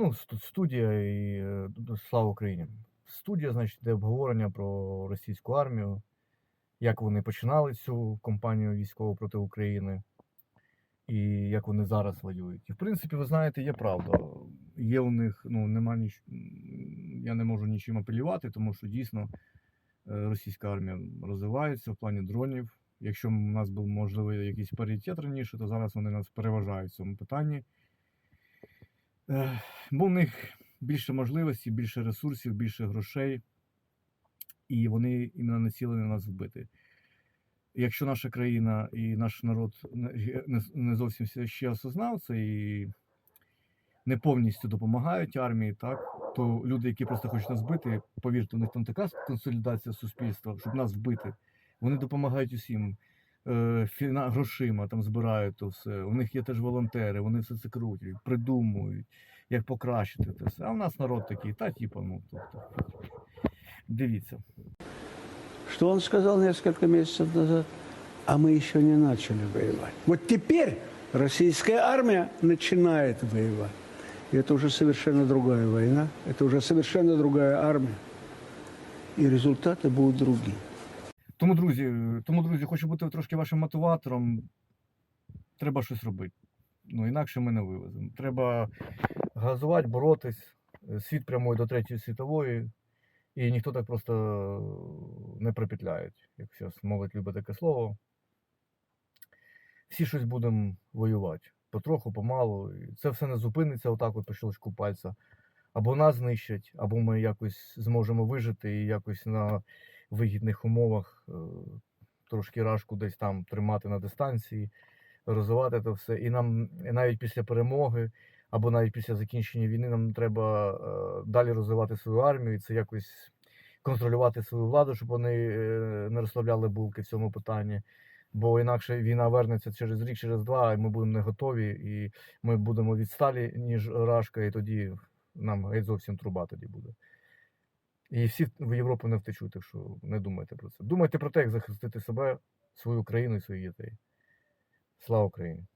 Ну, студія і е, слава Україні. Студія, значить, де обговорення про російську армію, як вони починали цю кампанію військову проти України, і як вони зараз воюють. І в принципі, ви знаєте, є правда. Є у них, ну, нема ніч... я не можу нічим апелювати, тому що дійсно е, російська армія розвивається в плані дронів. Якщо у нас був можливий якийсь паритет раніше, то зараз вони нас переважають в цьому питанні. Е, Бо в них більше можливостей, більше ресурсів, більше грошей, і вони іменно націлені нас вбити. Якщо наша країна і наш народ не- зовсім ще осознав це і не повністю допомагають армії, так, то люди, які просто хочуть нас вбити, повірте, у них там така консолідація суспільства, щоб нас вбити. Вони допомагають усім грошима, там збирають то все. У них є теж волонтери, вони все це крутять, придумують, як покращити це все. А в нас народ такий, та типу, ну тобто. Дивіться. Что он сказал несколько месяцев назад? А мы еще не начали воевать. Вот теперь российская армия начинает воевать. И это уже совершенно другая война, это уже совершенно другая армия. И результаты будут другие. Тому, друзі, тому, друзі, хочу бути трошки вашим мотиватором. Треба щось робити. Ну, інакше ми не вивеземо. Треба газувати, боротись. Світ прямує до Третьої світової, і ніхто так просто не пропетляє, як зараз молодь любить таке слово. Всі щось будемо воювати. Потроху, помалу. І це все не зупиниться отак от по щелчку пальця. Або нас знищать, або ми якось зможемо вижити і якось на вигідних умовах е, трошки рашку десь там тримати на дистанції, розвивати це все. І нам навіть після перемоги, або навіть після закінчення війни, нам треба е, далі розвивати свою армію, і це якось контролювати свою владу, щоб вони е, не розслабляли булки в цьому питанні. Бо інакше війна вернеться через рік, через два, і ми будемо не готові, і ми будемо відсталі, ніж Рашка, і тоді нам геть зовсім труба тоді буде. І всі в Європу не втечуть, так що не думайте про це. Думайте про те, як захистити себе, свою країну і своїх дітей. Слава Україні!